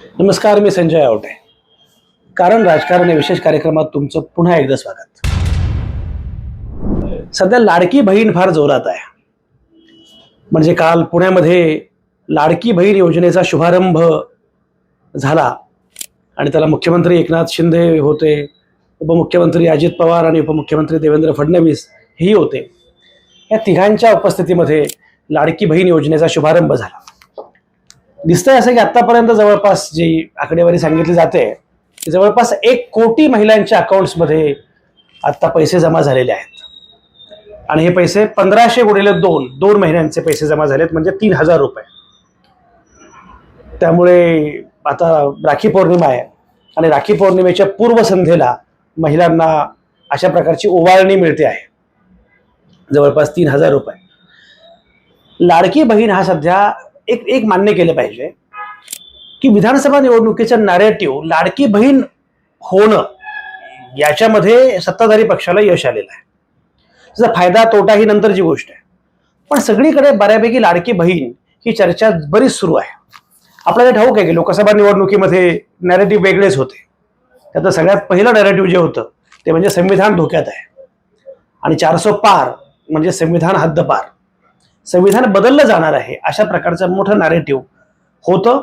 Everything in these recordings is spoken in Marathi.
नमस्कार मी संजय आवटे. कारण राजकारण या विशेष कार्यक्रमात तुमचं पुन्हा एकदा स्वागत. सध्या लाडकी बहीण फार जोरात आहे. म्हणजे काल पुण्यामध्ये लाडकी बहीण योजनेचा शुभारंभ झाला आणि त्याला मुख्यमंत्री एकनाथ शिंदे होते उपमुख्यमंत्री अजित पवार आणि उपमुख्यमंत्री देवेंद्र फडणवीस हेही होते. या तिघांच्या उपस्थितीमध्ये लाडकी बहीण योजनेचा शुभारंभ झाला. दिसतंय असं की आतापर्यंत जवळपास जी आकडेवारी सांगितली जाते की जवळपास एक कोटी महिलांच्या अकाउंट्समध्ये आत्ता पैसे जमा झालेले आहेत. आणि हे पैसे पंधराशे गुणिले दोन दोन महिन्यांचे पैसे जमा झालेत म्हणजे तीन हजार रुपये. त्यामुळे आता राखी पौर्णिमा आहे आणि राखी पौर्णिमेच्या पूर्वसंध्येला महिलांना अशा प्रकारची ओवाळणी मिळते आहे. जवळपास तीन हजार रुपये. लाडकी बहीण हा सध्या एक एक मान्य केलं पाहिजे की विधानसभा निवडणुकीचं नॅरेटिव्ह लाडकी बहीण होणं याच्यामध्ये सत्ताधारी पक्षाला यश आलेलं आहे. त्याचा फायदा तोटा ही नंतरची गोष्ट आहे. पण सगळीकडे बऱ्यापैकी लाडकी बहीण ही चर्चा बरीच सुरू आहे. आपल्याला ठाऊक आहे की लोकसभा निवडणुकीमध्ये नॅरेटिव्ह वेगळेच होते. त्यातलं सगळ्यात पहिलं नॅरेटिव्ह जे होतं ते म्हणजे संविधान धोक्यात आहे. आणि चारसो पार म्हणजे संविधान हद्दपार. संविधान बदललं जाणार आहे अशा प्रकारचं मोठं नॅरेटिव्ह होतं.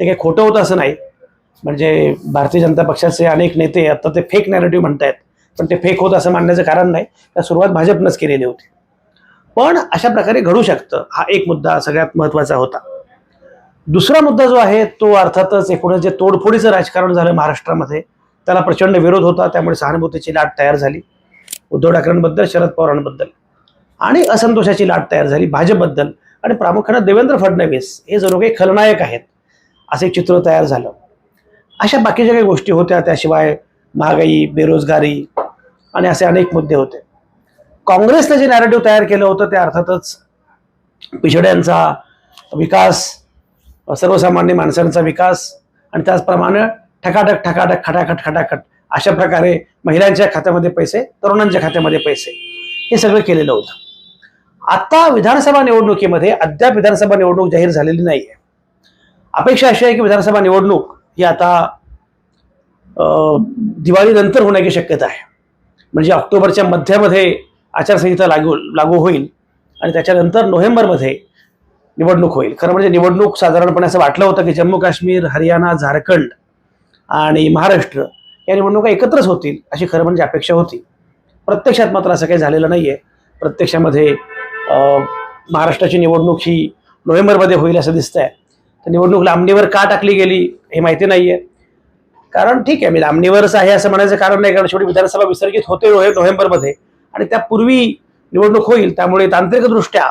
ते काही खोटं होतं असं नाही. म्हणजे भारतीय जनता पक्षाचे अनेक नेते आता ते फेक नॅरेटिव्ह म्हणतायत. पण ते फेक होतं असं मानण्याचं कारण नाही. त्या सुरुवात भाजपनंच केलेली होती. पण अशा प्रकारे घडू शकतं. हा एक मुद्दा सगळ्यात महत्त्वाचा होता. दुसरा मुद्दा जो आहे तो अर्थातच एकूणच जे तोडफोडीचं राजकारण झालं महाराष्ट्रामध्ये. त्याला प्रचंड विरोध होता. त्यामुळे सहानुभूतीची लाट तयार झाली. उद्धव ठाकरेंबद्दल शरद पवारांबद्दल. आणि असंतोषाची लाट तयार झाली भाजपबद्दल. आणि प्रामुख्यानं देवेंद्र फडणवीस हे जणू काही खलनायक आहेत. असे चित्र तयार झालं. अशा बाकीच्या काही गोष्टी होत्या त्याशिवाय महागाई बेरोजगारी आणि असे अनेक मुद्दे होते. काँग्रेसनं जे नॅरेटिव्ह तयार केलं होतं ते अर्थातच पिछड्यांचा विकास सर्वसामान्य माणसांचा विकास आणि त्याचप्रमाणे ठकाठक ठकाटक खटाखट खटाखट अशा प्रकारे महिलांच्या खात्यामध्ये पैसे तरुणांच्या खात्यामध्ये पैसे हे सगळं केलेलं होतं. आता विधानसभा निवडणुकीमध्ये अद्याप विधानसभा निवडणूक जाहीर झालेली नाही आहे अपेक्षा अशी आहे की विधानसभा निवडणूक ही आता दिवाळीनंतर होण्याची शक्यता आहे. म्हणजे ऑक्टोबरच्या मध्यामध्ये आचारसंहिता लागू लागू होईल आणि त्याच्यानंतर नोव्हेंबरमध्ये निवडणूक होईल. खरं म्हणजे निवडणूक साधारणपणे असं वाटलं होतं की जम्मू काश्मीर हरियाणा झारखंड आणि महाराष्ट्र या निवडणुका एकत्रच होतील अशी खरं म्हणजे अपेक्षा होती. प्रत्यक्षात मात्र असं काही झालेलं नाही आहे प्रत्यक्षामध्ये महाराष्ट्राची निवडणूक ही नोव्हेंबरमध्ये होईल असं दिसतं आहे तर निवडणूक लांबणीवर का टाकली गेली हे माहिती नाही आहे कारण ठीक आहे मी लांबणीवरच आहे असं म्हणायचं कारण नाही कारण शेवटी विधानसभा विसर्जित होते नोव्हेंबरमध्ये. आणि त्यापूर्वी निवडणूक होईल त्यामुळे तांत्रिकदृष्ट्या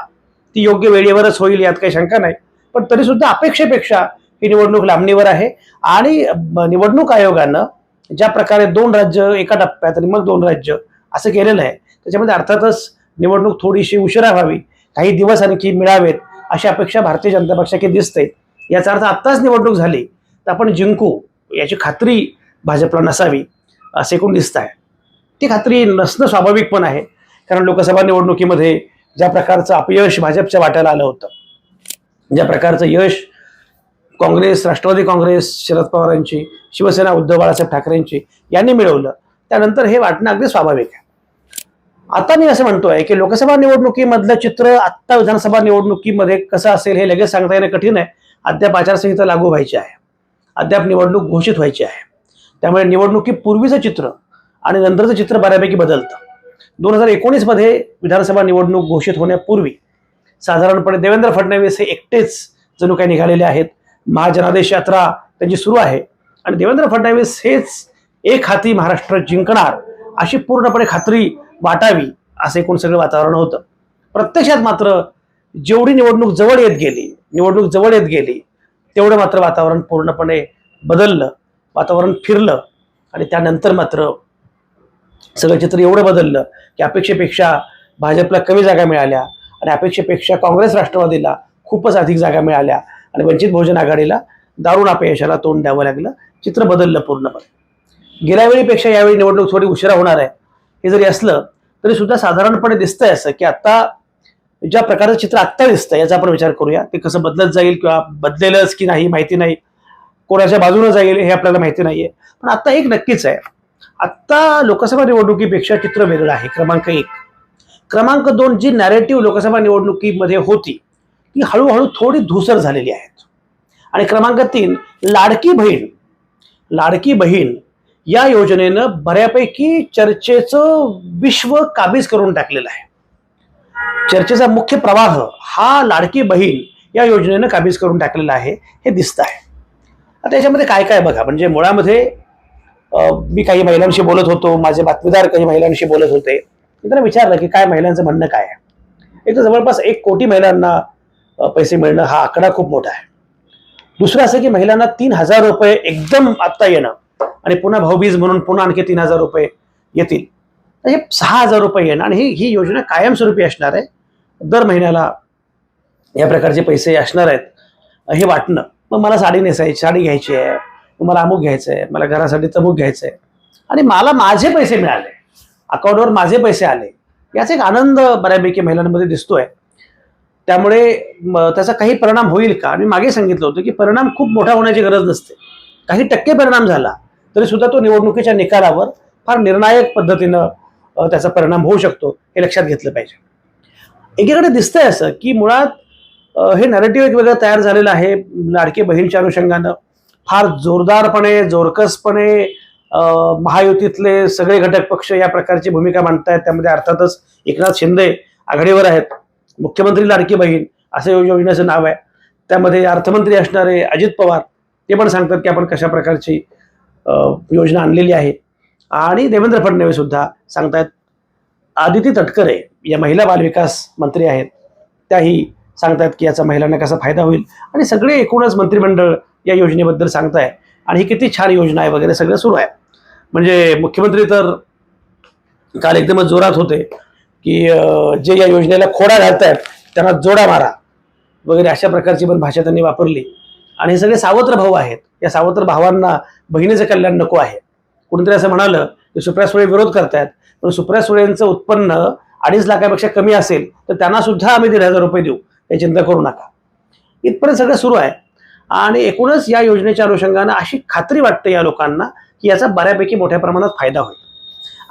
ती योग्य वेळेवरच होईल यात काही शंका नाही. पण तरीसुद्धा अपेक्षेपेक्षा ही निवडणूक लांबणीवर आहे. आणि निवडणूक आयोगानं ज्या प्रकारे दोन राज्य एका टप्प्यात आणि मग दोन राज्य असं केलेलं आहे त्याच्यामध्ये अर्थातच निवडणूक थोडीशी उशिरा व्हावी काही दिवस आणखी मिळावेत अशी अपेक्षा भारतीय जनता पक्षाची दिसते याचा अर्थ आत्ताच निवडणूक झाली तर आपण जिंकू याची खात्री भाजपला नसावी असे एकूण दिसत आहे ती खात्री नसणं स्वाभाविक पण आहे कारण लोकसभा निवडणुकीमध्ये ज्या प्रकारचं अपयश भाजपच्या वाट्याला आलं होतं ज्या प्रकारचं यश काँग्रेस राष्ट्रवादी काँग्रेस शरद पवारांची शिवसेना उद्धव बाळासाहेब ठाकरेंची यांनी मिळवलं त्यानंतर हे वाटणं अगदी स्वाभाविक आहे. आता मी असं म्हणतोय की लोकसभा निवडणुकीमधलं चित्र आत्ता विधानसभा निवडणुकीमध्ये कसं असेल हे लगेच सांगता येणं कठीण आहे. अद्याप आचारसंहिता लागू व्हायची आहे. अद्याप निवडणूक घोषित व्हायची आहे. त्यामुळे निवडणुकीपूर्वीचं चित्र आणि नंतरचं चित्र बऱ्यापैकी बदलतं. दोन हजार एकोणीसमध्ये विधानसभा निवडणूक घोषित होण्यापूर्वी साधारणपणे देवेंद्र फडणवीस हे एकटेच जणू काही निघालेले आहेत. महाजनादेश यात्रा त्यांची सुरू आहे. आणि देवेंद्र फडणवीस हेच एक हाती महाराष्ट्र जिंकणार अशी पूर्णपणे खात्री वाटावी असं एकूण सगळं वातावरण होतं. प्रत्यक्षात मात्र जेवढी निवडणूक जवळ येत गेली निवडणूक जवळ येत गेली तेवढं मात्र वातावरण पूर्णपणे बदललं वातावरण फिरलं आणि त्यानंतर मात्र सगळं चित्र एवढं बदललं की अपेक्षेपेक्षा भाजपला कमी जागा मिळाल्या आणि अपेक्षेपेक्षा काँग्रेस राष्ट्रवादीला खूपच अधिक जागा मिळाल्या आणि वंचित बहुजन आघाडीला दारुण अपयशाला तोंड द्यावं लागलं. चित्र बदललं पूर्णपणे. गेल्या वेळीपेक्षा यावेळी निवडणूक थोडी उशिरा होणार आहे. हे जरी असलं तरी सुद्धा साधारणपणे दिसतंय असं की आता ज्या प्रकारचं चित्र आत्ता दिसतं याचा आपण विचार करूया ते कसं बदलत जाईल किंवा बदलेलच की नाही माहिती नाही कोणाच्या बाजूने जाईल हे आपल्याला माहिती नाहीये. पण आता एक नक्कीच आहे. आत्ता लोकसभा निवडणुकीपेक्षा चित्र वेगळं आहे क्रमांक एक. क्रमांक दोन जी नॅरेटिव्ह लोकसभा निवडणुकीमध्ये होती ती हळूहळू थोडी धुसर झालेली आहेत. आणि क्रमांक तीन लाडकी बहीण. लाडकी बहीण या योजनेनं बऱ्यापैकी चर्चेचं विश्व काबीज करून टाकलेलं आहे. चर्चेचा मुख्य प्रवाह हा लाडकी बहीण या योजनेनं काबीज करून टाकलेला आहे हे दिसत आहे. आता याच्यामध्ये काय काय बघा म्हणजे मुळामध्ये मी काही महिलांशी बोलत होतो माझे बातमीदार काही महिलांशी बोलत होते. मी त्यांना विचारलं की काय महिलांचं म्हणणं काय आहे? एक तर जवळपास एक कोटी महिलांना पैसे मिळणं हा आकडा खूप मोठा आहे. दुसरं असं की महिलांना तीन हजार रुपये एकदम आत्ता येणं आणि पुन्हा भाऊबीज म्हणून पुन्हा आणखी तीन हजार रुपये येतील. तर हे सहा हजार रुपये येणार आणि ही ही योजना कायमस्वरूपी असणार आहे. दर महिन्याला या प्रकारचे पैसे असणार आहेत. हे वाटणं. मग मला साडी नेसायची साडी घ्यायची आहे. मग मला अमुक घ्यायचं आहे मला घरासाठी तमुक घ्यायचं आहे आणि मला माझे पैसे मिळाले. अकाउंटवर माझे पैसे आले. याचा एक आनंद बऱ्यापैकी महिलांमध्ये दिसतोय. त्यामुळे त्याचा काही परिणाम होईल का? मी मागे सांगितलं होतं की परिणाम खूप मोठा होण्याची गरज नसते. काही टक्के परिणाम झाला. तरी सुद्धा तो निवडणुकीच्या निकालावर फार निर्णायक पद्धतीनं त्याचा परिणाम होऊ शकतो हे लक्षात घेतलं पाहिजे. एकीकडे दिसतंय असं की मुळात हे नॅरेटिव्ह एक वेगळं तयार झालेलं आहे. लाडकी बहीणच्या अनुषंगानं फार जोरदारपणे जोरकसपणे महायुतीतले सगळे घटक पक्ष या प्रकारची भूमिका मांडतायत. त्यामध्ये अर्थातच एकनाथ शिंदे आघाडीवर आहेत. मुख्यमंत्री लाडकी बहीण असं योजनेचं नाव आहे. त्यामध्ये अर्थमंत्री असणारे अजित पवार ते पण सांगतात की आपण कशा प्रकारची योजना आणलेली आहे. आणि देवेंद्र फडणवीस सुद्धा सांगतायत आदिती तटकरे या महिला बालविकास मंत्री आहेत. त्याही सांगतायत की याचा महिलांना कसा फायदा होईल. आणि सगळे एकूणच मंत्रिमंडळ या योजनेबद्दल सांगताय. आणि ही किती छान योजना आहे वगैरे सगळं सुरू आहे. म्हणजे मुख्यमंत्री तर काल एकदमच जोरात होते की जे या योजनेला खोडा घालतायत त्यांना जोडा मारा वगैरे अशा प्रकारची पण भाषा त्यांनी वापरली. आणि हे सगळे सावत्र भाऊ आहेत. या सावत्र भावांना बहिणीचं कल्याण नको आहे. कुणीतरी असं म्हणालं की सुप्रिया सुळे विरोध करतायत पण सुप्रिया सुळेंचं उत्पन्न अडीच लाखापेक्षा कमी असेल तर त्यांना सुद्धा आम्ही दीड हजार रुपये देऊ. हे चिंता करू नका. इथपर्यंत सगळं सुरू आहे. आणि एकूणच या योजनेच्या अनुषंगानं अशी खात्री वाटते या लोकांना की याचा बऱ्यापैकी मोठ्या प्रमाणात फायदा होईल.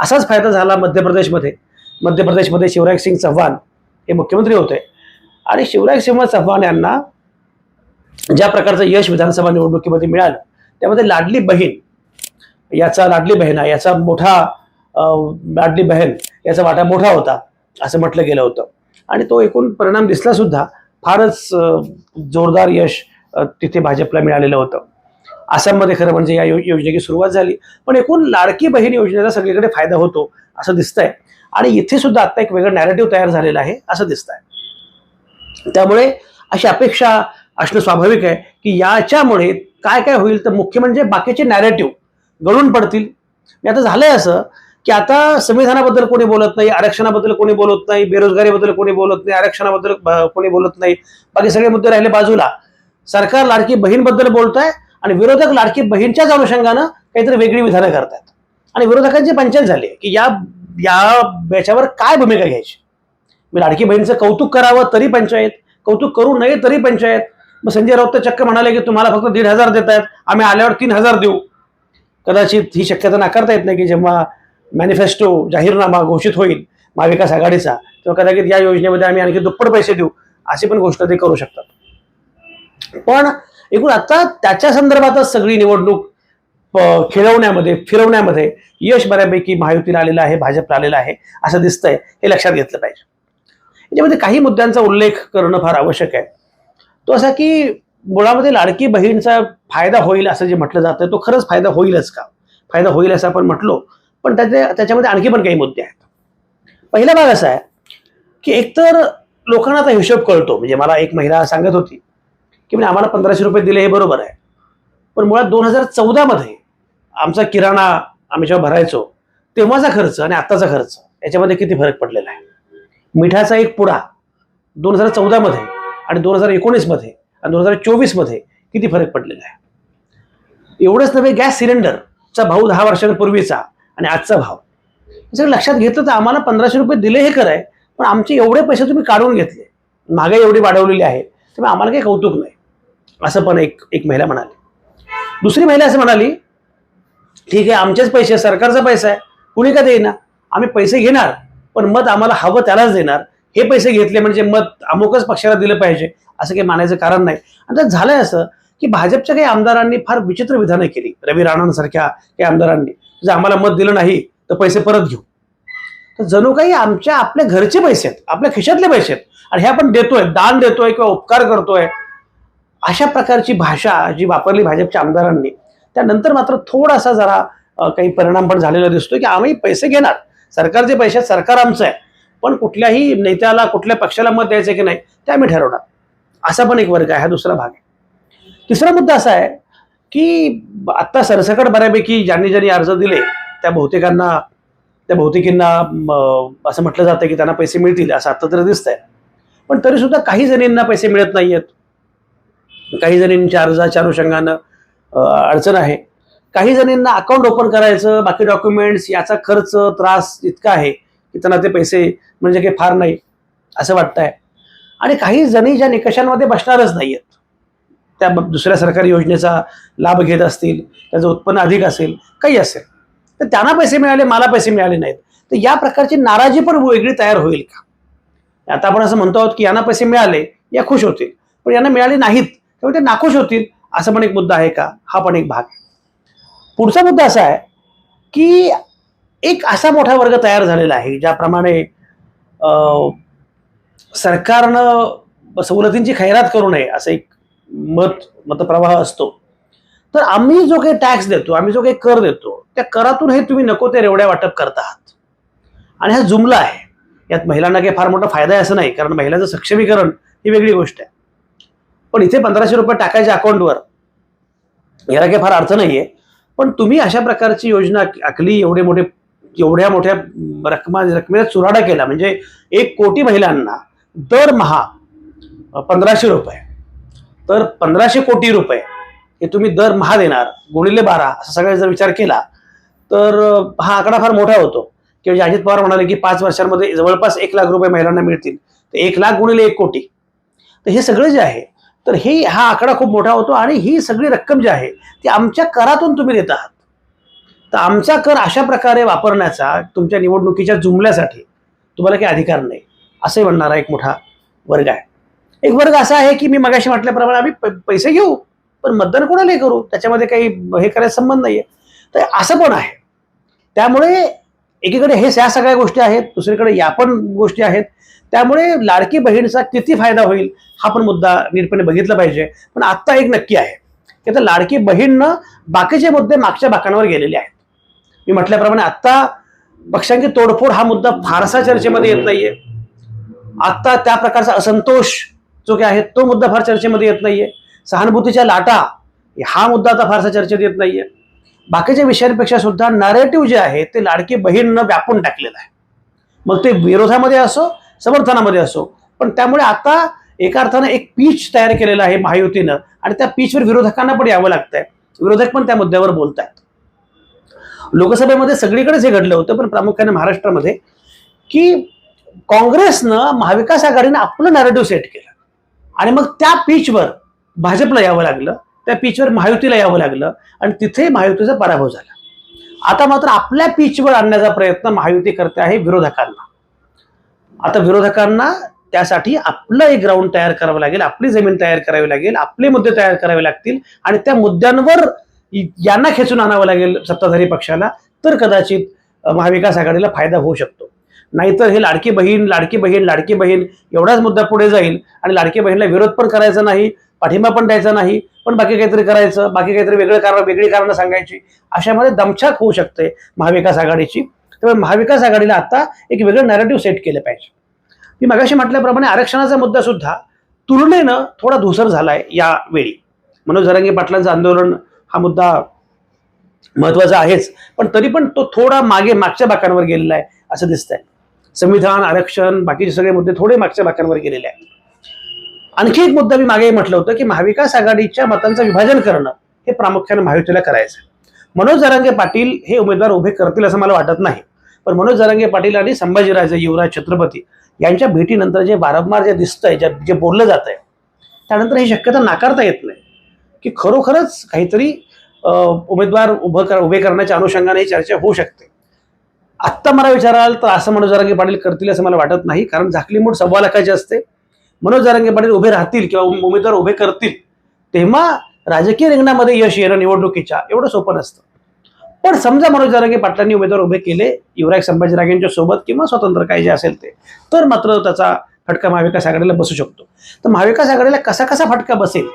असाच फायदा झाला मध्य प्रदेशमध्ये मध्य प्रदेशमध्ये शिवराज सिंग चव्हाण हे मुख्यमंत्री होते. आणि शिवराज सिंह चव्हाण यांना ज्या प्रकारचं यश विधानसभा निवडणुकीमध्ये मिळालं त्यामध्ये लाडली बहीण याचा लाडली बहीण आहे याचा मोठा लाडली बहीण याचा वाटा मोठा होता असं म्हटलं गेलं होतं. आणि तो एकूण परिणाम दिसला सुद्धा फारच जोरदार यश तिथे भाजपला मिळालेलं होतं. आसाममध्ये खरं म्हणजे या योजनेची सुरुवात झाली. पण एकूण लाडकी बहीण योजनेचा सगळीकडे फायदा होतो असं दिसतंय. आणि इथे सुद्धा आता एक वेगळं नॅरेटिव्ह तयार झालेलं आहे असं दिसतंय. त्यामुळे अशी अपेक्षा असणं स्वाभाविक आहे की याच्यामुळे काय काय होईल तर मुख्य म्हणजे बाकीचे नॅरेटिव्ह गळून पडतील. आता झालंय असं की आता संविधानाबद्दल कोणी बोलत नाही आरक्षणाबद्दल कोणी बोलत नाही बेरोजगारीबद्दल कोणी बोलत नाही आरक्षणाबद्दल कोणी बोलत नाही. बाकी सगळे मुद्दे राहिले बाजूला. सरकार लाडकी बहीणबद्दल बोलत आहे आणि विरोधक लाडकी बहीणच्याच अनुषंगानं काहीतरी वेगळी विधानं करतात आणि विरोधकांची पंचायत झाली की या या याच्यावर काय भूमिका घ्यायची? मी लाडकी बहीणचं कौतुक करावं तरी पंचायत कौतुक करू नये तरी पंचायत मग संजय राऊत तर चक्क म्हणाले की तुम्हाला फक्त दीड हजार देत आहेत आम्ही आल्यावर तीन हजार देऊ. कदाचित ही शक्यता नाकारता येत नाही की जेव्हा मॅनिफेस्टो जाहीरनामा घोषित होईल महाविकास आघाडीचा तेव्हा कदाचित या योजनेमध्ये आम्ही आणखी दुप्पट पैसे देऊ अशी पण गोष्ट ते करू शकतात. पण एकूण आता त्याच्या संदर्भातच सगळी निवडणूक खेळवण्यामध्ये फिरवण्यामध्ये यश बऱ्यापैकी महायुतीला आलेलं आहे भाजपला आलेलं आहे असं दिसतंय हे लक्षात घेतलं पाहिजे. याच्यामध्ये काही मुद्द्यांचा उल्लेख करणं फार आवश्यक आहे. तो असा की मुळामध्ये लाडकी बहीणचा फायदा होईल असं जे म्हटलं जातं तो खरंच फायदा होईलच का? फायदा होईल असं आपण म्हटलो पण त्याचे त्याच्यामध्ये आणखी पण काही मुद्दे आहेत. पहिला भाग असा आहे की एकतर लोकांना आता हिशोब कळतो म्हणजे मला एक महिला सांगत होती की म्हणजे आम्हाला पंधराशे रुपये दिले हे बरोबर आहे. पण मुळात दोन हजार चौदामध्ये आमचा किराणा आम्ही जेव्हा भरायचो तेव्हाचा खर्च आणि आत्ताचा खर्च याच्यामध्ये किती फरक पडलेला आहे? मिठाचा एक पुडा दोन हजार चौदामध्ये आणि दोन हजार एकोणीसमध्ये आणि दोन हजार चोवीसमध्ये किती फरक पडलेला आहे? एवढंच नव्हे गॅस सिलेंडरचा भाव दहा वर्षांपूर्वीचा आणि आजचा भाव. हे लक्षात घेतलं तर आम्हाला पंधराशे रुपये दिले हे खरं आहे पण आमचे एवढे पैसे तुम्ही काढून घेतले. महागाई एवढी वाढवलेली आहे त्यामुळे आम्हाला काही कौतुक नाही. असं पण एक एक महिला म्हणाली. दुसरी महिला असं म्हणाली ठीक आहे आमचेच पैसे सरकारचा पैसा आहे. कुणी का देईना? आम्ही पैसे घेणार पण मत आम्हाला हवं त्यालाच देणार. हे पैसे घेतले म्हणजे मत अमुकच पक्षाला दिलं पाहिजे असं काही मानायचं कारण नाही. आणि तर झालंय असं की भाजपच्या काही आमदारांनी फार विचित्र विधानं केली. रवी राणांसारख्या काही आमदारांनी. जर आम्हाला मत दिलं नाही तर पैसे परत घेऊ. तर जणू काही आमच्या आपल्या घरचे पैसे आहेत आपल्या खिशातले पैसे आहेत आणि हे आपण देतोय दान देतोय किंवा उपकार करतोय. अशा प्रकारची भाषा जी वापरली भाजपच्या आमदारांनी त्यानंतर मात्र थोडासा जरा काही परिणाम पण झालेला दिसतो की आम्ही पैसे घेणार. सरकारचे पैसे आहेत, सरकार आमचं आहे. पण कुठल्याही नेत्याला कुठल्या पक्षाला मत द्यायचं की नाही ते आम्ही ठरवणार. असा पण एक वर्ग आहे हा दुसरा भाग आहे. तिसरा मुद्दा असा आहे की आत्ता सरसकट बऱ्यापैकी ज्यांनी ज्यांनी अर्ज दिले त्या बहुतेकांना त्या बहुतेकींना असं म्हटलं जातं की त्यांना पैसे मिळतील असं आत्ता तरी दिसतंय. पण तरी सुद्धा काही जणींना पैसे मिळत नाही आहेत काही जणींच्या अर्जाच्या अनुषंगानं अडचण आहे. काही जणींना अकाउंट ओपन करायचं बाकी डॉक्युमेंट्स याचा खर्च त्रास इतका आहे. की त्यांना ते पैसे म्हणजे काही फार नाही असं वाटतंय. आणि काही जणी ज्या निकषांमध्ये बसणारच नाही आहेत त्या दुसऱ्या सरकारी योजनेचा लाभ घेत असतील त्याचं उत्पन्न अधिक असेल काही असेल. तर त्यांना पैसे मिळाले मला पैसे मिळाले नाहीत. तर या प्रकारची नाराजी पण वेगळी तयार होईल का? आता आपण असं म्हणतो आहोत की यांना पैसे मिळाले या खुश होतील. पण यांना मिळाले नाहीत तेव्हा ते नाखुश होतील असा पण एक मुद्दा आहे का? हा पण एक भाग पुढचा मुद्दा असा आहे की एक असा मोठा वर्ग तयार झालेला आहे ज्याप्रमाणे अं, सरकारनं सवलतींची खैरात करू नये असं एक मत मतप्रवाह असतो. तर आम्ही जो काही टॅक्स देतो आम्ही जो काही कर देतो त्या करातून हे तुम्ही नको ते रेवड्या वाटप करत आहात. आणि हा जुमला आहे. यात महिलांना काही फार मोठा फायदा आहे असं नाही कारण महिलांचं सक्षमीकरण ही वेगळी गोष्ट आहे. पण इथे पंधराशे रुपये टाकायच्या अकाउंटवर याला काही फार अर्थ आहे पण तुम्ही अशा प्रकारची योजना आखली एवढे मोठे एवढ्या मोठ्या रकमा रकमेचा चुराडा केला. म्हणजे एक कोटी महिलांना दरमहा पंधराशे रुपये. तर पंधराशे कोटी रुपये हे तुम्ही दरमहा देणार गुणिले बारा असा सगळा जर विचार केला तर हा आकडा फार मोठा होतो. की म्हणजे अजित पवार म्हणाले की पाच वर्षांमध्ये जवळपास एक लाख रुपये महिलांना मिळतील. तर एक लाख गुणिले एक कोटी. तर हे सगळं जे आहे तर हे हा आकडा खूप मोठा होतो आणि ही सगळी रक्कम जी आहे ती आमच्या करातून तुम्ही देत आहात. तर आमचा कर अशा प्रकारे वापरण्याचा तुमच्या निवडणुकीच्या जुमल्यासाठी तुम्हाला काही अधिकार नाही. असंही म्हणणारा एक मोठा वर्ग आहे. एक वर्ग असा आहे की मी मगाशी म्हटल्याप्रमाणे आम्ही प- पैसे घेऊ पण मतदान कोणालाही करू त्याच्यामध्ये काही हे करायचा संबंध नाही आहे तर असं पण आहे. त्यामुळे एकीकडे हे या सगळ्या गोष्टी आहेत दुसरीकडे या पण गोष्टी आहेत. त्यामुळे लाडकी बहीणचा किती फायदा होईल हा पण मुद्दा नीटपणे बघितला पाहिजे. पण आत्ता एक नक्की आहे की आता लाडकी बहीणनं बाकीचे मुद्दे मागच्या बाकांवर गेलेले आहेत. मी म्हटल्याप्रमाणे आत्ता पक्षांची तोडफोड हा मुद्दा फारसा चर्चेमध्ये येत नाहीये. आत्ता त्या प्रकारचा असंतोष जो काही आहे तो मुद्दा फार चर्चेमध्ये येत नाहीये. सहानुभूतीच्या लाटा हा मुद्दा आता फारसा चर्चेत येत नाहीये. बाकीच्या विषयांपेक्षा सुद्धा नरेटिव्ह जे आहे ते लाडकी बहीणनं व्यापून टाकलेलं आहे. मग ते विरोधामध्ये असो समर्थनामध्ये असो पण त्यामुळे आता एका अर्थानं एक पीच तयार केलेलं आहे महायुतीनं. आणि त्या पीचवर विरोधकांना पण यावं लागतंय. विरोधक पण त्या मुद्द्यावर बोलत आहेत लोकसभेमध्ये सगळीकडेच हे घडलं होतं पण प्रामुख्याने महाराष्ट्रामध्ये की काँग्रेसनं महाविकास आघाडीनं आपलं नॅरेटिव्ह सेट केलं. आणि मग त्या पीचवर भाजपला यावं लागलं त्या पीचवर महायुतीला यावं लागलं आणि तिथे महायुतीचा पराभव झाला. आता मात्र आपल्या पीचवर आणण्याचा प्रयत्न महायुती करते आहे विरोधकांना. आता विरोधकांना त्यासाठी आपलं एक ग्राउंड तयार करावं लागेल आपली जमीन तयार करावी लागेल आपले मुद्दे तयार करावे लागतील आणि त्या मुद्द्यांवर यांना खेचून आणावं लागेल सत्ताधारी पक्षाला तर कदाचित महाविकास आघाडीला फायदा होऊ शकतो. नाहीतर हे लाडकी बहीण लाडकी बहीण लाडकी बहीण एवढाच मुद्दा पुढे जाईल आणि लाडकी बहीणला विरोध पण करायचा नाही पाठिंबा पण द्यायचा नाही पण बाकी काहीतरी करायचं बाकी काहीतरी वेगळं कारण वेगळी कारणं सांगायची अशामध्ये दमछाक होऊ शकते महाविकास आघाडीची. त्यामुळे महाविकास आघाडीला आता एक वेगळं नॅरेटिव्ह सेट केलं पाहिजे. मी मगाशी म्हटल्याप्रमाणे आरक्षणाचा मुद्दा सुद्धा तुलनेनं थोडा धुसर झालाय यावेळी. मनोज जरांगे पाटलांचं आंदोलन हा मुद्दा महत्त्वाचा आहेच. पण तरी पण तो थोडा मागे मागच्या बाकांवर गेलेला आहे असं दिसतंय. संविधान आरक्षण बाकीचे सगळे मुद्दे थोडे मागच्या बाकांवर गेलेले आहेत. आणखी एक मुद्दा मी मागे म्हटलं होतं की महाविकास आघाडीच्या मतांचं विभाजन करणं हे प्रामुख्याने महायुतीला करायचं मनोज जरांगे पाटील हे उमेदवार उभे करतील असं मला वाटत नाही. पण मनोज जरांगे पाटील आणि संभाजीराजे युवराज छत्रपती यांच्या भेटीनंतर जे वारंवार जे दिसतंय जे जे बोललं जात आहे त्यानंतर ही शक्यता नाकारता येत नाही. की खरोखरच काहीतरी उमेदवार उभं कर उभे करण्याच्या अनुषंगाने ही चर्चा होऊ शकते. आत्ता मला विचाराल तर असं मनोज जरांगे पाटील करतील असं मला वाटत नाही कारण झाकली मूठ सव्वा लाखाची असते. मनोज जरांगे पाटील उभे राहतील किंवा उमेदवार उभे करतील तेव्हा राजकीय रिंगणामध्ये यश येणं निवडणुकीच्या एवढं सोपं नसतं. पण समजा मनोज जरांगे पाटलांनी उमेदवार उभे केले युवराज संभाजीराजेंच्या सोबत किंवा स्वतंत्र काय जे असेल ते तर मात्र त्याचा फटका महाविकास आघाडीला बसू शकतो. तर महाविकास आघाडीला कसा कसा फटका बसेल?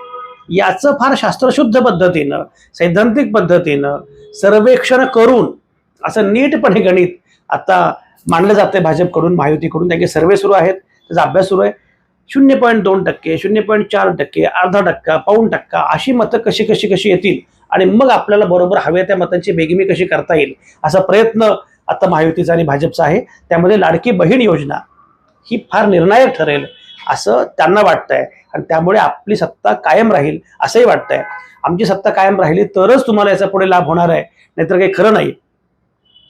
याचं फार शास्त्रशुद्ध पद्धतीनं सैद्धांतिक पद्धतीनं सर्वेक्षण करून असं नीटपणे गणित आता मांडलं जाते भाजपकडून महायुतीकडून. त्यांचे सर्वे सुरू आहेत त्याचा अभ्यास सुरू आहे. शून्य पॉईंट दोन टक्के शून्य पॉईंट चार टक्के अर्धा टक्का पाऊण टक्का अशी मतं कशी कशी कशी येतील आणि मग आपल्याला बरोबर हव्या त्या मतांची बेगिमी कशी करता येईल असा प्रयत्न आता महायुतीचा आणि भाजपचा आहे. त्यामध्ये लाडकी बहीण योजना ही फार निर्णायक ठरेल असं त्यांना वाटतंय. आणि त्यामुळे आपली सत्ता कायम राहील असंही वाटतंय. आमची सत्ता कायम राहिली तरच तुम्हाला याचा पुढे लाभ होणार आहे नाहीतर काही खरं नाही.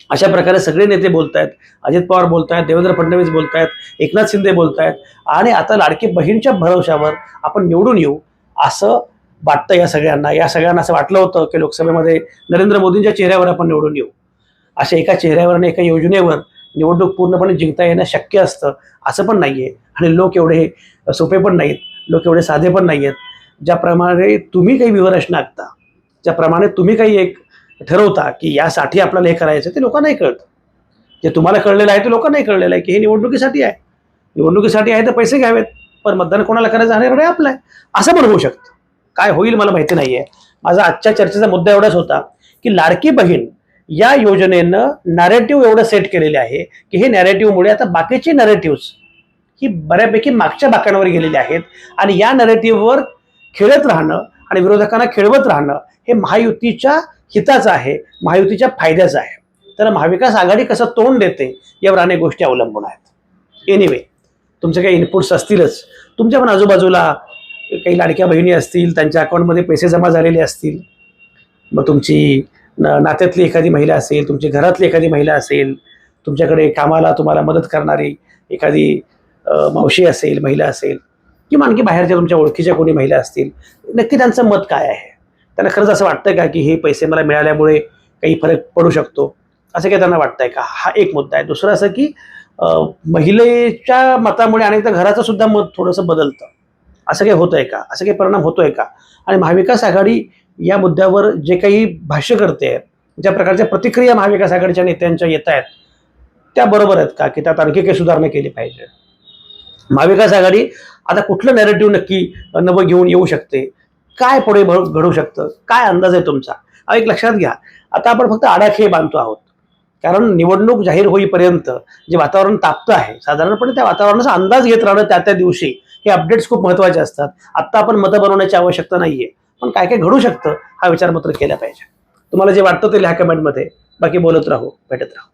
अशा प्रकारे सगळे नेते बोलत आहेत अजित पवार बोलत आहेत देवेंद्र फडणवीस बोलत आहेत एकनाथ शिंदे बोलत आहेत आणि आता लाडकी बहीणच्या भरवशावर आपण निवडून येऊ असं वाटतं या सगळ्यांना. या सगळ्यांना असं वाटलं होतं की लोकसभेमध्ये नरेंद्र मोदींच्या चेहऱ्यावर आपण निवडून येऊ. अशा एका चेहऱ्यावर आणि एका योजनेवर निवडणूक पूर्णपणे जिंकता येणं शक्य असतं असं पण नाही आहे आणि लोक एवढे सोपे पण नाहीत. लोक एवढे साधे पण नाही आहेत ज्याप्रमाणे तुम्ही काही विवरचना आखता ज्याप्रमाणे तुम्ही काही एक ठरवता की यासाठी आपल्याला हे करायचं ते लोकांनाही कळतं. जे तुम्हाला कळलेलं आहे ते लोकांनाही कळलेलं आहे की हे निवडणुकीसाठी आहे. निवडणुकीसाठी आहे तर पैसे घ्यावेत पण मतदान कोणाला करायचं हा निर्णय आपला आहे. असं पण होऊ शकतं. काय होईल मला माहिती नाही आहे माझा आजच्या चर्चेचा मुद्दा एवढाच होता की लाडकी बहीण या योजनेनं नॅरेटिव्ह एवढं सेट केलेले आहे की हे नॅरेटिव्हमुळे आता बाकीचे नॅरेटिव्ह ही बऱ्यापैकी मागच्या बाकांवर गेलेली आहेत. आणि या नरेटिव्हवर खेळत राहणं आणि विरोधकांना खेळवत राहणं हे महायुतीच्या हिताचं आहे महायुतीच्या फायद्याचं आहे. तर महाविकास आघाडी कसं तोंड देते यावर अनेक गोष्टी अवलंबून आहेत. एनिवे तुमचे काही इनपुट्स असतीलच. तुमच्या पण आजूबाजूला काही लाडक्या बहिणी असतील त्यांच्या अकाउंटमध्ये पैसे जमा झालेले असतील. मग तुमची न नात्यातली एखादी महिला असेल तुमची घरातली एखादी महिला असेल तुमच्याकडे कामाला तुम्हाला मदत करणारी एखादी मावशी असेल महिला असेल किंवा आणखी बाहेरच्या तुमच्या ओळखीच्या कोणी महिला असतील नक्की त्यांचं मत काय आहे? त्यांना खरंच असं वाटतं का की हे पैसे मला मिळाल्यामुळे काही फरक पडू शकतो? असं काही त्यांना वाटतंय का? हा एक मुद्दा आहे. दुसरं असं की महिलेच्या मतामुळे अनेकदा घराचं सुद्धा मत थोडंसं बदलतं. असं काही होतंय का? असं काही परिणाम होतोय का? आणि महाविकास आघाडी या मुद्द्यावर जे काही भाष्य करते ज्या प्रकारच्या प्रतिक्रिया महाविकास आघाडीच्या नेत्यांच्या येत आहेत त्या बरोबर आहेत का? की त्यात आणखी काही सुधारणा केली पाहिजे? महाविकास आघाडी आता कुठलं नॅरेटिव्ह नक्की नवं घेऊन येऊ शकते? काय पुढे घडू शकतं? काय अंदाज आहे तुमचा? एक लक्षात घ्या. आता आपण फक्त आडाखे बांधतो आहोत. कारण निवडणूक जाहीर होईपर्यंत जे वातावरण तापतं आहे साधारणपणे त्या वातावरणाचा अंदाज घेत राहणं त्या त्या दिवशी हे अपडेट्स खूप महत्त्वाचे असतात. आत्ता आपण मतं बनवण्याची आवश्यकता नाहीये. पण काय काय घडू शकतं हा विचार मात्र केला पाहिजे. तुम्हाला जे वाटतं ते लिहा कमेंटमध्ये बाकी बोलत राहू भेटत राहू.